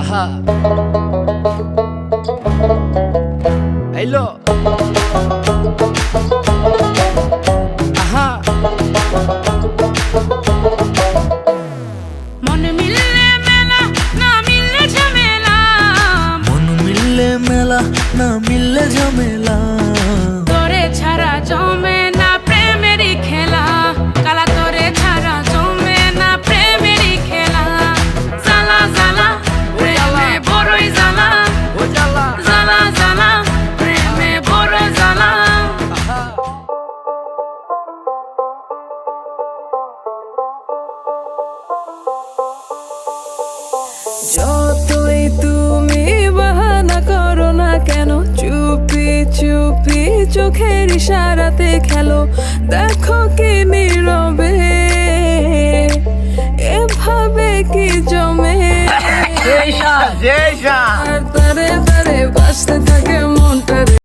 আহা হ্যালো আহা মন মিললে মেলা না মিললে ঝামেলা। মন মিললে মেলা না মিললে ঝামেলা। যতই তুমি বাহানা করো না কেন চুপি চুপি চোখের ইশারাতে খেলো। দেখো কি নীরবে এভাবে কি জমে? তারে তারে বাসতে থাকে